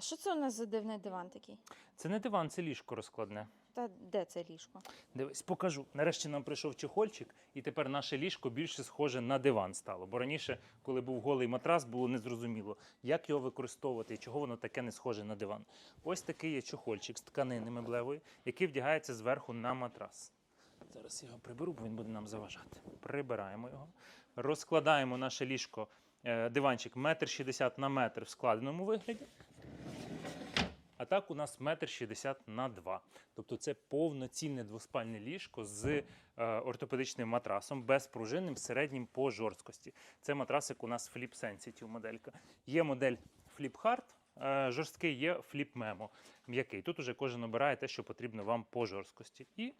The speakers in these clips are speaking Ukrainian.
А що це у нас за дивний диван такий? Це не диван, це ліжко розкладне. Та де це ліжко? Дивись, покажу. Нарешті нам прийшов чехольчик, і тепер наше ліжко більше схоже на диван стало. Бо раніше, коли був голий матрас, було незрозуміло, як його використовувати і чого воно таке не схоже на диван. Ось такий є чохольчик з тканини меблевої, який вдягається зверху на матрас. Зараз я його приберу, бо він буде нам заважати. Прибираємо його, розкладаємо наше ліжко, е, диванчик метр шістдесят на метр в складеному вигляді. А так у нас метр шістдесят на 2. Тобто це повноцінне двоспальне ліжко з е, ортопедичним матрасом, безпружинним, середнім по жорсткості. Це матрасик у нас Flip Sensitive моделька. Є модель Flip Hard, е, жорсткий, є Flip Memo, м'який. Тут уже кожен обирає те, що потрібно вам по жорсткості. І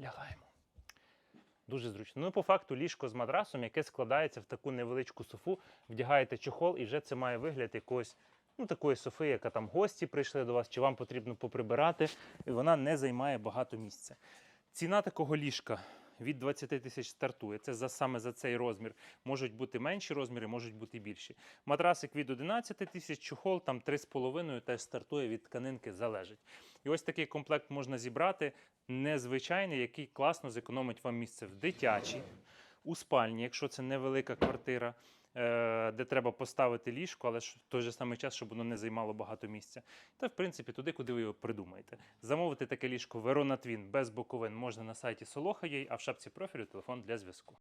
лягаємо. Дуже зручно. Ну, по факту, ліжко з матрасом, яке складається в таку невеличку софу, вдягаєте чохол, і вже це має вигляд якогось ну, такої софи, яка там гості прийшли до вас, чи вам потрібно поприбирати, і вона не займає багато місця. Ціна такого ліжка від 20 тисяч стартує. Це за, саме за цей розмір. Можуть бути менші розміри, можуть бути більші. Матрасик від 11 тисяч, чохол там 3,5 теж стартує від тканинки, залежить. І ось такий комплект можна зібрати незвичайний, який класно зекономить вам місце в дитячій, у спальні, якщо це невелика квартира, де треба поставити ліжко, але в той же самий час, щоб воно не займало багато місця. Та, в принципі, туди, куди ви його придумаєте. Замовити таке ліжко Verona Twin без боковин можна на сайті Soloha.ua, а в шапці профілю телефон для зв'язку.